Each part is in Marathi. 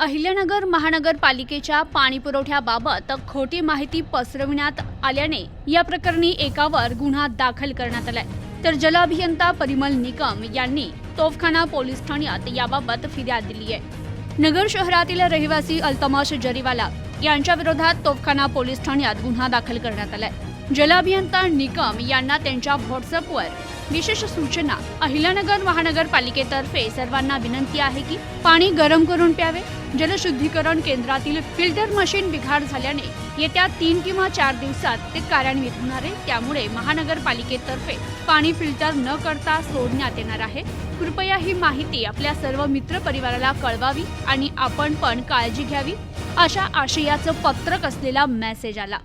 अहिल्यानगर महानगरपालिकेच्या पाणीपुरवठ्याबाबत खोटी माहिती पसरविण्यात आल्याने या प्रकरणी एकावर गुन्हा दाखल करण्यात आलाय. तर जलअभियंता परिमल निकम यांनी तोफखाना पोलीस ठाण्यात याबाबत फिर्याद दिली आहे. नगर शहरातील रहिवासी अल्तमश जरीवाला यांच्या विरोधात तोफखाना पोलीस ठाण्यात गुन्हा दाखल करण्यात आलाय. जलअभियंता निकम यांना त्यांच्या व्हॉट्सअपवर विशेष सूचना. अहिल्यानगर महानगरपालिकेतर्फे सर्वांना विनंती आहे की पाणी गरम करून प्यावे. जलशुद्धीकरण केंद्रातील फिल्टर मशीन बिघाड झाल्याने येत्या तीन किंवा चार दिवसात ते कार्यान्वित होणार आहे. त्यामुळे महानगरपालिकेतर्फे पाणी फिल्टर न करता सोडण्यात येणार आहे. कृपया ही माहिती आपल्या सर्व मित्र परिवाराला कळवावी आणि आपण पण काळजी घ्यावी. अशा आशयाचं पत्रक असलेला मेसेज आला.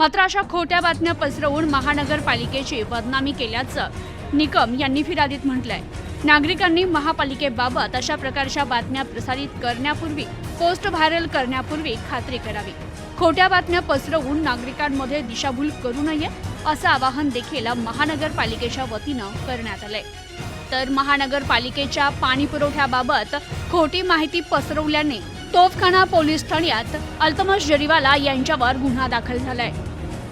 मात्र अशा खोट्या बातम्या पसरवून महानगरपालिकेची बदनामी केल्याचं निकम यांनी फिर्यादीत म्हटलंय. नागरिकांनी महापालिकेबाबत अशा प्रकारच्या बातम्या प्रसारित करण्यापूर्वी पोस्ट व्हायरल करण्यापूर्वी खात्री करावी. खोट्या बातम्या पसरवून नागरिकांमध्ये दिशाभूल करू नये असं आवाहन देखील महानगरपालिकेच्या वतीनं करण्यात आलंय. तर महानगरपालिकेच्या पाणी पुरवठ्याबाबत खोटी माहिती पसरवल्याने तोफखाना पोलीस ठाण्यात अल्तमश जरीवाला यांच्यावर गुन्हा दाखल झालाय.